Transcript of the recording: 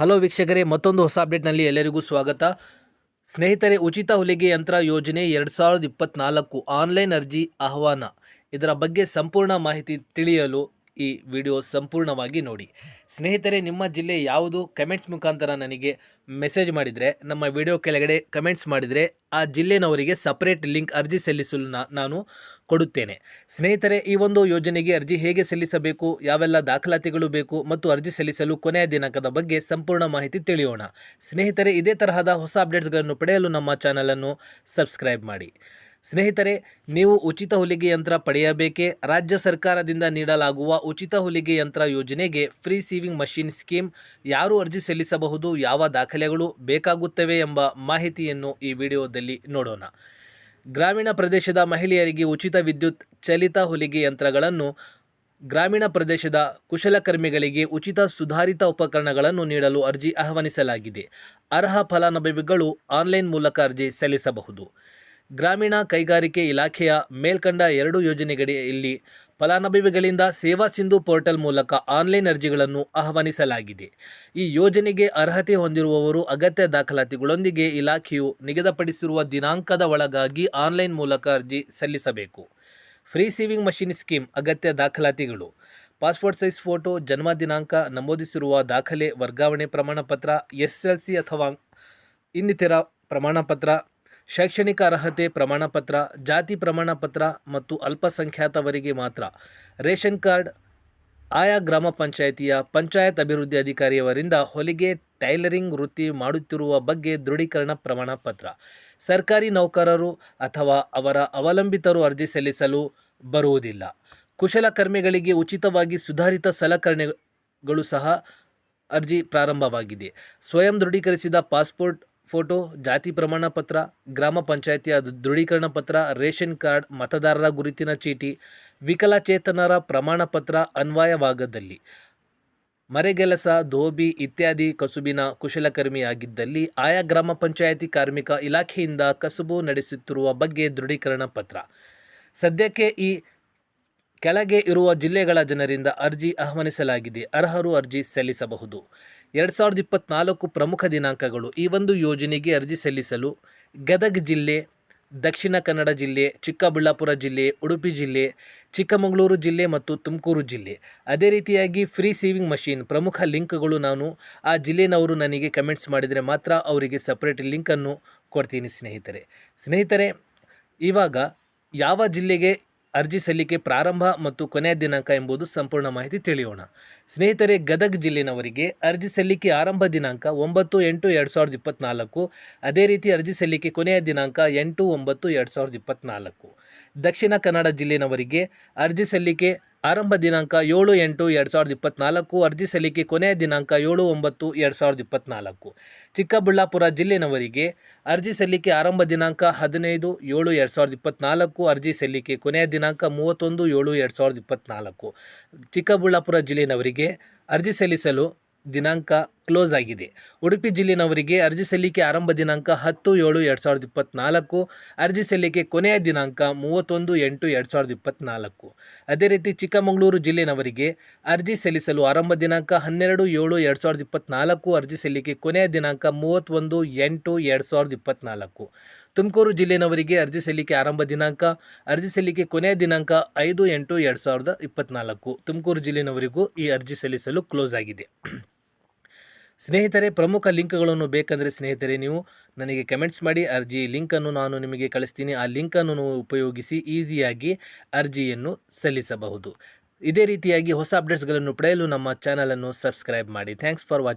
Hello ವೀಕ್ಷಕರೇ, ಮತ್ತೊಂದು ಹೊಸ ಅಪ್ಡೇಟ್ನಲ್ಲಿ ಎಲ್ಲರಿಗೂ ಸ್ವಾಗತ. ಸ್ನೇಹಿತರೆ, ಉಚಿತ ಹೊಲಿಗೆ ಯಂತ್ರ ಯೋಜನೆ ಎರಡು ಸಾವಿರದ ಇಪ್ಪತ್ತ್ನಾಲ್ಕು ಆನ್ಲೈನ್ ಅರ್ಜಿ ಆಹ್ವಾನ. ಇದರ ಬಗ್ಗೆ ಸಂಪೂರ್ಣ ಮಾಹಿತಿ ತಿಳಿಯಲು ಈ ವಿಡಿಯೋ ಸಂಪೂರ್ಣವಾಗಿ ನೋಡಿ. ಸ್ನೇಹಿತರೆ, ನಿಮ್ಮ ಜಿಲ್ಲೆ ಯಾವುದು? ಕಮೆಂಟ್ಸ್ ಮುಖಾಂತರ ನನಗೆ ಮೆಸೇಜ್ ಮಾಡಿದರೆ, ನಮ್ಮ ವಿಡಿಯೋ ಕೆಳಗಡೆ ಕಮೆಂಟ್ಸ್ ಮಾಡಿದರೆ, ಆ ಜಿಲ್ಲೆನವರಿಗೆ ಸಪ್ರೇಟ್ ಲಿಂಕ್ ಅರ್ಜಿ ಸಲ್ಲಿಸಲು ನಾನು ಕೊಡುತ್ತೇನೆ. ಸ್ನೇಹಿತರೆ, ಈ ಒಂದು ಯೋಜನೆಗೆ ಅರ್ಜಿ ಹೇಗೆ ಸಲ್ಲಿಸಬೇಕು? ಯಾವೆಲ್ಲ ದಾಖಲಾತಿಗಳು ಬೇಕು? ಮತ್ತು ಅರ್ಜಿ ಸಲ್ಲಿಸಲು ಕೊನೆಯ ದಿನಾಂಕದ ಬಗ್ಗೆ ಸಂಪೂರ್ಣ ಮಾಹಿತಿ ತಿಳಿಯೋಣ. ಸ್ನೇಹಿತರೆ, ಇದೇ ತರಹದ ಹೊಸ ಅಪ್ಡೇಟ್ಸ್ಗಳನ್ನು ಪಡೆಯಲು ನಮ್ಮ ಚಾನಲನ್ನು ಸಬ್ಸ್ಕ್ರೈಬ್ ಮಾಡಿ. ಸ್ನೇಹಿತರೆ, ನೀವು ಉಚಿತ ಹೊಲಿಗೆ ಯಂತ್ರ ಪಡೆಯಬೇಕೇ? ರಾಜ್ಯ ಸರ್ಕಾರದಿಂದ ನೀಡಲಾಗುವ ಉಚಿತ ಹೊಲಿಗೆ ಯಂತ್ರ ಯೋಜನೆಗೆ ಫ್ರೀ ಸೀವಿಂಗ್ ಮಷಿನ್ ಸ್ಕೀಮ್ ಯಾರು ಅರ್ಜಿ ಸಲ್ಲಿಸಬಹುದು? ಯಾವ ದಾಖಲೆಗಳು ಬೇಕಾಗುತ್ತವೆ ಎಂಬ ಮಾಹಿತಿಯನ್ನು ಈ ವಿಡಿಯೋದಲ್ಲಿ ನೋಡೋಣ. ಗ್ರಾಮೀಣ ಪ್ರದೇಶದ ಮಹಿಳೆಯರಿಗೆ ಉಚಿತ ವಿದ್ಯುತ್ ಚಲಿತ ಹೊಲಿಗೆ ಯಂತ್ರಗಳನ್ನು, ಗ್ರಾಮೀಣ ಪ್ರದೇಶದ ಕುಶಲಕರ್ಮಿಗಳಿಗೆ ಉಚಿತ ಸುಧಾರಿತ ಉಪಕರಣಗಳನ್ನು ನೀಡಲು ಅರ್ಜಿ ಆಹ್ವಾನಿಸಲಾಗಿದೆ. ಅರ್ಹ ಫಲಾನುಭವಿಗಳು ಆನ್ಲೈನ್ ಮೂಲಕ ಅರ್ಜಿ ಸಲ್ಲಿಸಬಹುದು. ಗ್ರಾಮೀಣ ಕೈಗಾರಿಕೆ ಇಲಾಖೆಯ ಮೇಲ್ಕಂಡ ಎರಡು ಯೋಜನೆಗಡಿಯಲ್ಲಿ ಫಲಾನುಭವಿಗಳಿಂದ ಸೇವಾ ಸಿಂಧು ಪೋರ್ಟಲ್ ಮೂಲಕ ಆನ್ಲೈನ್ ಅರ್ಜಿಗಳನ್ನು ಆಹ್ವಾನಿಸಲಾಗಿದೆ. ಈ ಯೋಜನೆಗೆ ಅರ್ಹತೆ ಹೊಂದಿರುವವರು ಅಗತ್ಯ ದಾಖಲಾತಿಗಳೊಂದಿಗೆ ಇಲಾಖೆಯು ನಿಗದಿಪಡಿಸಿರುವ ದಿನಾಂಕದ ಒಳಗಾಗಿ ಆನ್ಲೈನ್ ಮೂಲಕ ಅರ್ಜಿ ಸಲ್ಲಿಸಬೇಕು. ಫ್ರೀ ಸೇವಿಂಗ್ ಮಷಿನ್ ಸ್ಕೀಮ್ ಅಗತ್ಯ ದಾಖಲಾತಿಗಳು. ಪಾಸ್ಪೋರ್ಟ್ ಸೈಜ್ ಫೋಟೋ, ಜನ್ಮ ದಿನಾಂಕ, ನಮೂದಿಸಿರುವ ದಾಖಲೆ, ವರ್ಗಾವಣೆ ಪ್ರಮಾಣಪತ್ರ, ಎಸ್ ಎಲ್ ಸಿ ಅಥವಾ ಇನ್ನಿತರ ಪ್ರಮಾಣಪತ್ರ ಶೈಕ್ಷಣಿಕ ಅರ್ಹತೆ ಪ್ರಮಾಣಪತ್ರ, ಜಾತಿ ಪ್ರಮಾಣಪತ್ರ ಮತ್ತು ಅಲ್ಪಸಂಖ್ಯಾತವರಿಗೆ ಮಾತ್ರ ರೇಷನ್ ಕಾರ್ಡ್, ಆಯಾ ಗ್ರಾಮ ಪಂಚಾಯಿತಿಯ ಪಂಚಾಯತ್ ಅಭಿವೃದ್ಧಿ ಅಧಿಕಾರಿಯವರಿಂದ ಹೊಲಿಗೆ, ಟೈಲರಿಂಗ್, ವೃತ್ತಿ ಮಾಡುತ್ತಿರುವ ಬಗ್ಗೆ ದೃಢೀಕರಣ ಪ್ರಮಾಣ ಪತ್ರ ಸರ್ಕಾರಿ ನೌಕರರು ಅಥವಾ ಅವರ ಅವಲಂಬಿತರು ಅರ್ಜಿ ಸಲ್ಲಿಸಲು ಬರುವುದಿಲ್ಲ. ಕುಶಲಕರ್ಮಿಗಳಿಗೆ ಉಚಿತವಾಗಿ ಸುಧಾರಿತ ಸಲಕರಣೆಗಳು ಸಹ ಅರ್ಜಿ ಪ್ರಾರಂಭವಾಗಿದೆ. ಸ್ವಯಂ ದೃಢೀಕರಿಸಿದ ಪಾಸ್ಪೋರ್ಟ್ ಫೋಟೋ, ಜಾತಿ ಪ್ರಮಾಣ ಪತ್ರ, ಗ್ರಾಮ ಪಂಚಾಯಿತಿಯ ದೃಢೀಕರಣ ಪತ್ರ, ರೇಷನ್ ಕಾರ್ಡ್, ಮತದಾರರ ಗುರುತಿನ ಚೀಟಿ, ವಿಕಲಚೇತನರ ಪ್ರಮಾಣ ಪತ್ರ ಅನ್ವಯವಾಗದಲ್ಲಿ. ಮರೆಗೆಲಸ ಧೋಬಿ ಇತ್ಯಾದಿ ಕಸುಬಿನ ಕುಶಲಕರ್ಮಿಯಾಗಿದ್ದಲ್ಲಿ ಆಯಾ ಗ್ರಾಮ ಪಂಚಾಯಿತಿ ಕಾರ್ಮಿಕ ಇಲಾಖೆಯಿಂದ ಕಸುಬು ನಡೆಸುತ್ತಿರುವ ಬಗ್ಗೆ ದೃಢೀಕರಣ ಪತ್ರ. ಸದ್ಯಕ್ಕೆ ಈ ಕೆಳಗೆ ಇರುವ ಜಿಲ್ಲೆಗಳ ಜನರಿಂದ ಅರ್ಜಿ ಆಹ್ವಾನಿಸಲಾಗಿದೆ. ಅರ್ಹರು ಅರ್ಜಿ ಸಲ್ಲಿಸಬಹುದು. ಎರಡು ಸಾವಿರದ ಇಪ್ಪತ್ತ್ನಾಲ್ಕು ಪ್ರಮುಖ ದಿನಾಂಕಗಳು. ಈ ಒಂದು ಯೋಜನೆಗೆ ಅರ್ಜಿ ಸಲ್ಲಿಸಲು ಗದಗ ಜಿಲ್ಲೆ, ದಕ್ಷಿಣ ಕನ್ನಡ ಜಿಲ್ಲೆ, ಚಿಕ್ಕಬಳ್ಳಾಪುರ ಜಿಲ್ಲೆ, ಉಡುಪಿ ಜಿಲ್ಲೆ, ಚಿಕ್ಕಮಗಳೂರು ಜಿಲ್ಲೆ ಮತ್ತು ತುಮಕೂರು ಜಿಲ್ಲೆ. ಅದೇ ರೀತಿಯಾಗಿ ಫ್ರೀ ಸೇವಿಂಗ್ ಮಷೀನ್ ಪ್ರಮುಖ ಲಿಂಕ್ಗಳು ನಾನು ಆ ಜಿಲ್ಲೆನವರು ನನಗೆ ಕಮೆಂಟ್ಸ್ ಮಾಡಿದರೆ ಮಾತ್ರ ಅವರಿಗೆ ಸಪ್ರೇಟ್ ಲಿಂಕನ್ನು ಕೊಡ್ತೀನಿ ಸ್ನೇಹಿತರೆ. ಸ್ನೇಹಿತರೆ, ಇವಾಗ ಯಾವ ಜಿಲ್ಲೆಗೆ ಅರ್ಜಿ ಸಲ್ಲಿಕೆ ಪ್ರಾರಂಭ ಮತ್ತು ಕೊನೆಯ ದಿನಾಂಕ ಎಂಬುದು ಸಂಪೂರ್ಣ ಮಾಹಿತಿ ತಿಳಿಯೋಣ. ಸ್ನೇಹಿತರೆ, ಗದಗ ಜಿಲ್ಲೆನವರಿಗೆ ಅರ್ಜಿ ಸಲ್ಲಿಕೆ ಆರಂಭ ದಿನಾಂಕ ಒಂಬತ್ತು ಎಂಟು ಎರಡು ಸಾವಿರದ ಇಪ್ಪತ್ತ್ನಾಲ್ಕು ಅದೇ ರೀತಿ ಅರ್ಜಿ ಸಲ್ಲಿಕೆ ಕೊನೆಯ ದಿನಾಂಕ ಎಂಟು ಒಂಬತ್ತು ಎರಡು ಸಾವಿರದ ಇಪ್ಪತ್ತ್ನಾಲ್ಕು ದಕ್ಷಿಣ ಕನ್ನಡ ಜಿಲ್ಲೆನವರಿಗೆ ಅರ್ಜಿ ಸಲ್ಲಿಕೆ ಆರಂಭ ದಿನಾಂಕ ಏಳು ಎಂಟು ಎರಡು ಸಾವಿರದ ಇಪ್ಪತ್ತ್ನಾಲ್ಕು ಅರ್ಜಿ ಸಲ್ಲಿಕೆ ಕೊನೆಯ ದಿನಾಂಕ ಏಳು ಒಂಬತ್ತು ಎರಡು ಸಾವಿರದ ಇಪ್ಪತ್ತ್ನಾಲ್ಕು ಚಿಕ್ಕಬಳ್ಳಾಪುರ ಜಿಲ್ಲೆನವರಿಗೆ ಅರ್ಜಿ ಸಲ್ಲಿಕೆ ಆರಂಭ ದಿನಾಂಕ ಹದಿನೈದು ಏಳು ಎರಡು ಸಾವಿರದ ಇಪ್ಪತ್ತ್ನಾಲ್ಕು ಅರ್ಜಿ ಸಲ್ಲಿಕೆ ಕೊನೆಯ ದಿನಾಂಕ ಮೂವತ್ತೊಂದು ಏಳು ಎರಡು ಸಾವಿರದ ಇಪ್ಪತ್ತ್ನಾಲ್ಕು ಚಿಕ್ಕಬಳ್ಳಾಪುರ ಜಿಲ್ಲೆನವರಿಗೆ ಅರ್ಜಿ ಸಲ್ಲಿಸಲು ದಿನಾಂಕ ಕ್ಲೋಸ್ ಆಗಿದೆ. ಉಡುಪಿ ಜಿಲ್ಲೆನವರಿಗೆ ಅರ್ಜಿ ಸಲ್ಲಿಕೆ ಆರಂಭ ದಿನಾಂಕ ಹತ್ತು ಏಳು ಎರಡು ಸಾವಿರದ ಇಪ್ಪತ್ತ್ನಾಲ್ಕು ಅರ್ಜಿ ಸಲ್ಲಿಕೆ ಕೊನೆಯ ದಿನಾಂಕ ಮೂವತ್ತೊಂದು ಎಂಟು ಎರಡು ಸಾವಿರದ ಇಪ್ಪತ್ತ್ನಾಲ್ಕು ಅದೇ ರೀತಿ ಚಿಕ್ಕಮಗಳೂರು ಜಿಲ್ಲೆನವರಿಗೆ ಅರ್ಜಿ ಸಲ್ಲಿಸಲು ಆರಂಭ ದಿನಾಂಕ ಹನ್ನೆರಡು ಏಳು ಎರಡು ಸಾವಿರದ ಇಪ್ಪತ್ತ್ನಾಲ್ಕು ಅರ್ಜಿ ಸಲ್ಲಿಕೆ ಕೊನೆಯ ದಿನಾಂಕ ಮೂವತ್ತೊಂದು ಎಂಟು ಎರಡು ಸಾವಿರದ ಇಪ್ಪತ್ತ್ನಾಲ್ಕು ತುಮಕೂರು ಜಿಲ್ಲೆನವರಿಗೆ ಅರ್ಜಿ ಸಲ್ಲಿಕೆ ಆರಂಭ ದಿನಾಂಕ, ಅರ್ಜಿ ಸಲ್ಲಿಕೆ ಕೊನೆಯ ದಿನಾಂಕ ಐದು ಎಂಟು ಎರಡು ಸಾವಿರದ ಇಪ್ಪತ್ತ್ನಾಲ್ಕು ತುಮಕೂರು ಜಿಲ್ಲೆನವರಿಗೂ ಈ ಅರ್ಜಿ ಸಲ್ಲಿಸಲು ಕ್ಲೋಸ್ ಆಗಿದೆ. ಸ್ನೇಹಿತರೆ, ಪ್ರಮುಖ ಲಿಂಕ್ಗಳನ್ನು ಬೇಕಂದರೆ ಸ್ನೇಹಿತರೆ, ನೀವು ನನಗೆ ಕಮೆಂಟ್ಸ್ ಮಾಡಿ ಅರ್ಜಿ, ಲಿಂಕನ್ನು ನಾನು ನಿಮಗೆ ಕಳಿಸ್ತೀನಿ. ಆ ಲಿಂಕನ್ನು ಉಪಯೋಗಿಸಿ ಈಸಿಯಾಗಿ ಅರ್ಜಿಯನ್ನು ಸಲ್ಲಿಸಬಹುದು. ಇದೇ ರೀತಿಯಾಗಿ ಹೊಸ ಅಪ್ಡೇಟ್ಸ್ಗಳನ್ನು ಪಡೆಯಲು ನಮ್ಮ ಚಾನಲನ್ನು ಸಬ್ಸ್ಕ್ರೈಬ್ ಮಾಡಿ. Thanks for watching